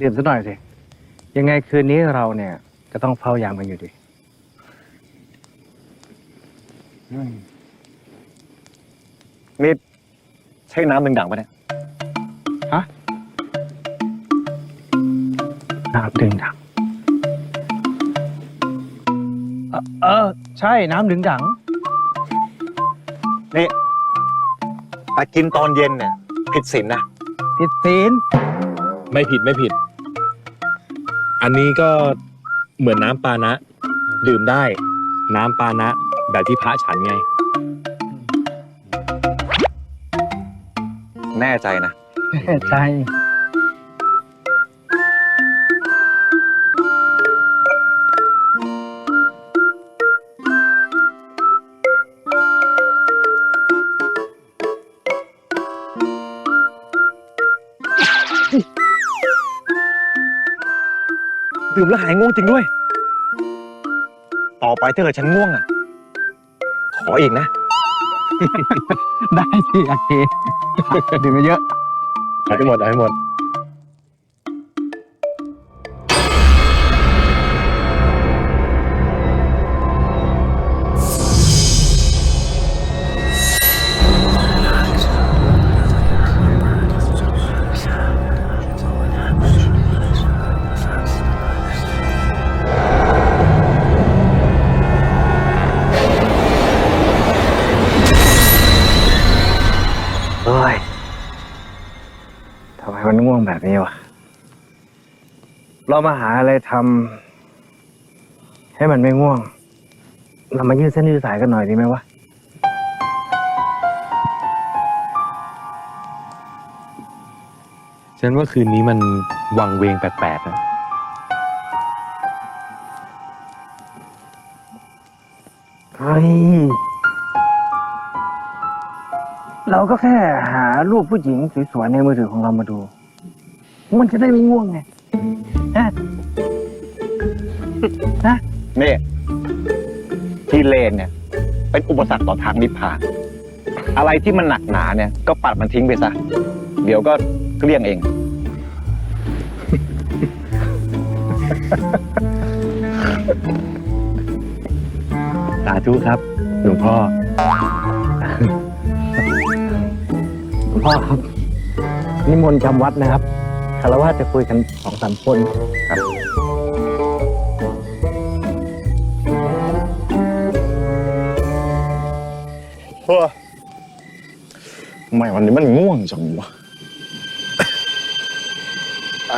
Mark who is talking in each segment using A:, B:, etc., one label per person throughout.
A: ดื่มสักหน่อยสิ ยังไงคืนนี้เราเนี่ย จะต้องเฝ้ายามกันอยู่ดี
B: นี่ใช่น้ำหนึ่งด่างปะเนี่ย
A: น้ำดึงดังเอ่อเออ ใช่น้ำดึงดัง
B: นี่ แต่กินตอนเย็นเนี่ย ผิดศีลนะ
A: ติดศีล
C: ไม่ผิดไม่ผิด อันนี้ก็เหมือนน้ำปานะ ดื่มได้ น้ำปานะ แบบที่พระฉันไง
B: แน่ใจนะ
A: ใช่
B: ดื่มแล้วหายง่วงจริงด้วย ต่อไปถ้าเกิดฉันง่วงอะ ขออีกนะ
A: ได้สิโอเคดื่มเยอะ
C: เอาให้หมดเอาให้หมด
A: ทำไมมันง่วงแบบนี้วะ เรามาหาอะไรทำให้มันไม่ง่วง เรามายืดเส้นยืดสายกันหน่อยดีไหมวะ
C: ฉันว่าคืนนี้มันวังเวงแปลกๆนะ
A: เฮ้ย เราก็แค่หารูปผู้หญิงสวยๆในมือถือของเรามาดู มันจะได้ไม่ง่วงไงฮะ
B: นี่ที่เลนเนี่ย เป็นอุปสรรคต่อทางนิพพาน อะไรที่มันหนักหนาเนี่ย ก็ปัดมันทิ้งไปซะ เดี๋ยวก็เกลี้ยงเอง
C: สาธุครับ หลวงพ่อ
A: พ่อครับ นิมนต์จำวัดนะครับคารวะจะคุยกันสองสามคนครับ
B: เฮ้อทำไมวันนี้มันง่วงจังวะ
D: ใน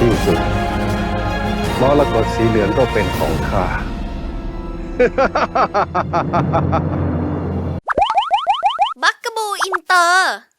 D: ที่สุดมรกตสีเหลืองก็เป็นของข้า
E: บักกะบูอินเตอร์